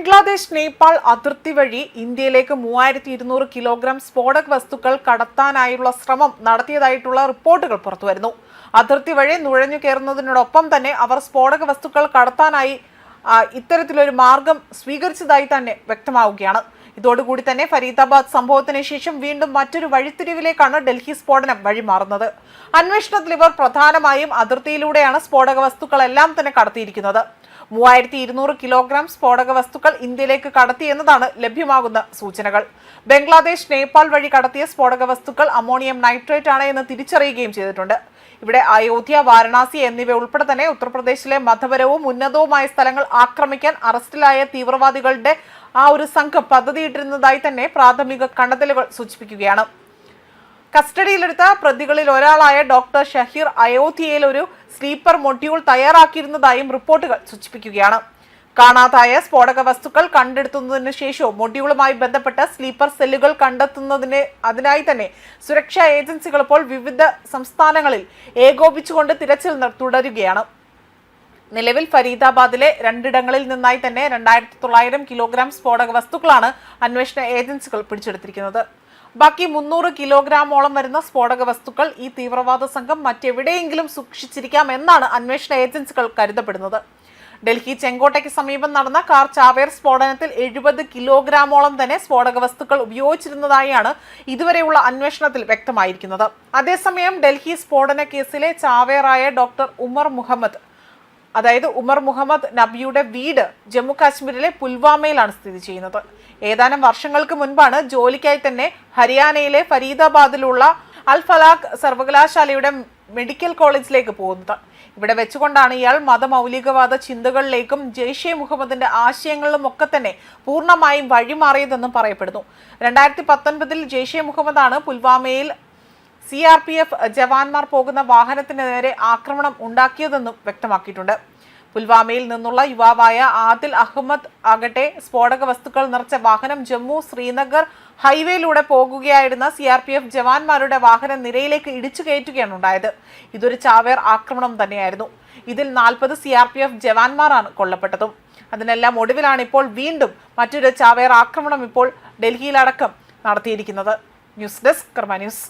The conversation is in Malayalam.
ബംഗ്ലാദേശ് നേപ്പാൾ അതിർത്തി വഴി ഇന്ത്യയിലേക്ക് മൂവായിരത്തി ഇരുന്നൂറ് കിലോഗ്രാം സ്ഫോടക വസ്തുക്കൾ കടത്താനായുള്ള ശ്രമം നടത്തിയതായിട്ടുള്ള റിപ്പോർട്ടുകൾ പുറത്തുവരുന്നു. അതിർത്തി വഴി നുഴഞ്ഞു കയറുന്നതിനോടൊപ്പം തന്നെ അവർ സ്ഫോടക വസ്തുക്കൾ കടത്താനായി ഇത്തരത്തിലൊരു മാർഗം സ്വീകരിച്ചതായി തന്നെ വ്യക്തമാവുകയാണ്. ഇതോടുകൂടി തന്നെ ഫരീദാബാദ് സംഭവത്തിന് ശേഷം വീണ്ടും മറ്റൊരു വഴിത്തിരിവിലേക്കാണ് ഡൽഹി സ്ഫോടനം വഴിമാറുന്നത്. അന്വേഷണത്തിൽ ഇവർ പ്രധാനമായും അതിർത്തിയിലൂടെയാണ് സ്ഫോടക വസ്തുക്കളെല്ലാം തന്നെ കടത്തിയിരിക്കുന്നത്. മൂവായിരത്തി ഇരുന്നൂറ് കിലോഗ്രാം സ്ഫോടക വസ്തുക്കൾ ഇന്ത്യയിലേക്ക് കടത്തി എന്നതാണ് ലഭ്യമാകുന്ന സൂചനകൾ. ബംഗ്ലാദേശ് നേപ്പാൾ വഴി കടത്തിയ സ്ഫോടക വസ്തുക്കൾ അമോണിയം നൈട്രേറ്റ് ആണ് എന്ന് തിരിച്ചറിയുകയും ചെയ്തിട്ടുണ്ട്. ഇവിടെ അയോധ്യ വാരണാസി എന്നിവ ഉൾപ്പെടെ തന്നെ ഉത്തർപ്രദേശിലെ മതപരവും ഉന്നതവുമായ സ്ഥലങ്ങൾ ആക്രമിക്കാൻ അറസ്റ്റിലായ തീവ്രവാദികളുടെ ആ ഒരു സംഘം പദ്ധതിയിട്ടിരുന്നതായി തന്നെ പ്രാഥമിക കണ്ടെത്തലുകൾ സൂചിപ്പിക്കുകയാണ്. കസ്റ്റഡിയിലെടുത്ത പ്രതികളിൽ ഒരാളായ ഡോക്ടർ ഷഹീർ അയോധ്യയിൽ ഒരു സ്ലീപ്പർ മൊഡ്യൂൾ തയ്യാറാക്കിയിരുന്നതായും റിപ്പോർട്ടുകൾ സൂചിപ്പിക്കുകയാണ്. കാണാതായ സ്ഫോടക വസ്തുക്കൾ കണ്ടെടുത്തുന്നതിന് ശേഷവും മൊഡ്യൂളുമായി ബന്ധപ്പെട്ട സ്ലീപ്പർ സെല്ലുകൾ കണ്ടെത്തുന്നതിന് അതിനായി തന്നെ സുരക്ഷാ ഏജൻസികൾ ഇപ്പോൾ വിവിധ സംസ്ഥാനങ്ങളിൽ ഏകോപിച്ചുകൊണ്ട് തിരച്ചിൽ തുടരുകയാണ്. നിലവിൽ ഫരീദാബാദിലെ രണ്ടിടങ്ങളിൽ നിന്നായി തന്നെ രണ്ടായിരത്തി തൊള്ളായിരം കിലോഗ്രാം സ്ഫോടക വസ്തുക്കളാണ് അന്വേഷണ ഏജൻസികൾ പിടിച്ചെടുത്തിരിക്കുന്നത്. ബാക്കി മുന്നൂറ് കിലോഗ്രാമോളം വരുന്ന സ്ഫോടക വസ്തുക്കൾ ഈ തീവ്രവാദ സംഘം മറ്റെവിടെയെങ്കിലും സൂക്ഷിച്ചിരിക്കാം എന്നാണ് അന്വേഷണ ഏജൻസികൾ കരുതപ്പെടുന്നത്. ഡൽഹി ചെങ്കോട്ടയ്ക്ക് സമീപം നടന്ന കാർ ചാവേർ സ്ഫോടനത്തിൽ എഴുപത് കിലോഗ്രാമോളം തന്നെ സ്ഫോടക വസ്തുക്കൾ ഉപയോഗിച്ചിരുന്നതായാണ് ഇതുവരെയുള്ള അന്വേഷണത്തിൽ വ്യക്തമായിരിക്കുന്നത്. അതേസമയം ഡൽഹി സ്ഫോടന കേസിലെ ചാവേറായ ഡോക്ടർ ഉമർ മുഹമ്മദ് അതായത് ഉമർ മുഹമ്മദ് നബിയുടെ വീട് ജമ്മു കാശ്മീരിലെ പുൽവാമയിലാണ് സ്ഥിതി ചെയ്യുന്നത്. ഏതാനും വർഷങ്ങൾക്ക് മുൻപാണ് ജോലിക്കായി തന്നെ ഹരിയാനയിലെ ഫരീദാബാദിലുള്ള അൽ ഫലാഖ് സർവകലാശാലയുടെ മെഡിക്കൽ കോളേജിലേക്ക് പോകുന്നത്. ഇവിടെ വെച്ചുകൊണ്ടാണ് ഇയാൾ മതമൗലികവാദ ചിന്തകളിലേക്കും ജെയ്ഷെ മുഹമ്മദിന്റെ ആശയങ്ങളിലും ഒക്കെ തന്നെ പൂർണമായും വഴിമാറിയതെന്നും പറയപ്പെടുന്നു. രണ്ടായിരത്തി പത്തൊൻപതിൽ ജെയ്ഷെ മുഹമ്മദാണ് പുൽവാമയിൽ സി ആർ പി എഫ് ജവാന്മാർ പോകുന്ന വാഹനത്തിന് നേരെ ആക്രമണം ഉണ്ടാക്കിയതെന്നും വ്യക്തമാക്കിയിട്ടുണ്ട്. പുൽവാമയിൽ നിന്നുള്ള യുവാവായ ആദിൽ അഹമ്മദ് ആകട്ടെ സ്ഫോടക വസ്തുക്കൾ നിറച്ച വാഹനം ജമ്മു ശ്രീനഗർ ഹൈവേയിലൂടെ പോകുകയായിരുന്ന സി ആർ പി എഫ് ജവാന്മാരുടെ വാഹനം നിരയിലേക്ക് ഇടിച്ചു കയറ്റുകയാണ് ഉണ്ടായത്. ഇതൊരു ചാവേർ ആക്രമണം തന്നെയായിരുന്നു. ഇതിൽ നാൽപ്പത് സി ആർ പി എഫ് ജവാന്മാരാണ് കൊല്ലപ്പെട്ടതും. അതിനെല്ലാം ഒടുവിലാണ് ഇപ്പോൾ വീണ്ടും മറ്റൊരു ചാവേർ ആക്രമണം ഇപ്പോൾ ഡൽഹിയിലടക്കം നടത്തിയിരിക്കുന്നത്. News desk Karma news.